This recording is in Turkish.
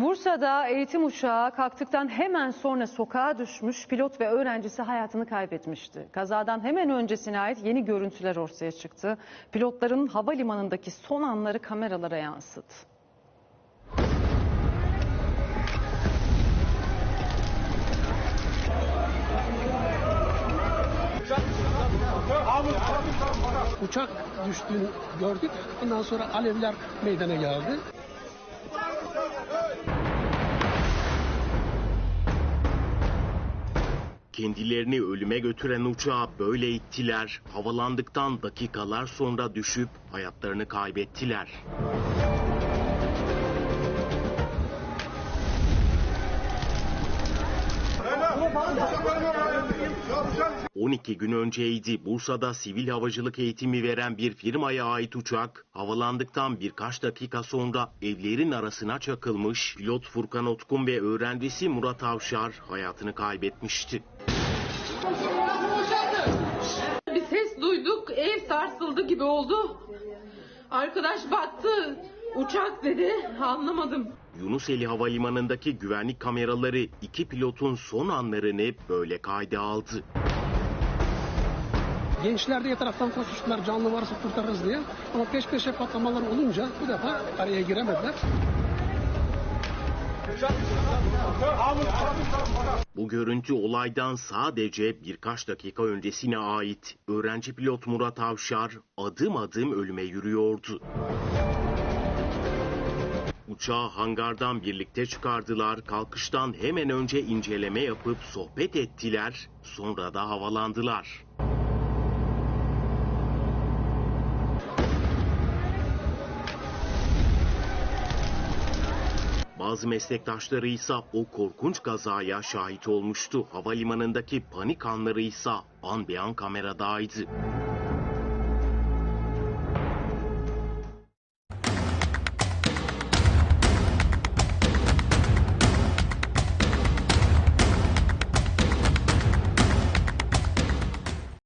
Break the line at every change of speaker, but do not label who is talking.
Bursa'da eğitim uçağı kalktıktan hemen sonra sokağa düşmüş pilot ve öğrencisi hayatını kaybetmişti. Kazadan hemen öncesine ait yeni görüntüler ortaya çıktı. Pilotların havalimanındaki son anları kameralara yansıdı.
Uçak düştüğünü gördük. Ondan sonra alevler meydana geldi.
Kendilerini ölüme götüren uçağı böyle ittiler. Havalandıktan dakikalar sonra düşüp hayatlarını kaybettiler. ...12 gün önceydi Bursa'da sivil havacılık eğitimi veren bir firmaya ait uçak... ...havalandıktan birkaç dakika sonra evlerin arasına çakılmış... ...pilot Furkan Otkun ve öğrencisi Murat Avşar hayatını kaybetmişti.
Bir ses duyduk, ev sarsıldı gibi oldu. Arkadaş battı, uçak dedi, anlamadım.
Yunuseli Havalimanı'ndaki güvenlik kameraları iki pilotun son anlarını böyle kayda aldı.
Gençler de etraftan koşuştular canlı varsa kurtarırız diye. Ama peş peşe patlamalar olunca bu defa araya giremediler.
Bu görüntü olaydan sadece birkaç dakika öncesine ait. Öğrenci pilot Murat Avşar adım adım ölüme yürüyordu. Uçağı hangardan birlikte çıkardılar. Kalkıştan hemen önce inceleme yapıp sohbet ettiler. Sonra da havalandılar. Bazı meslektaşları ise o korkunç kazaya şahit olmuştu. Havalimanındaki panik anları ise an be an kameradaydı.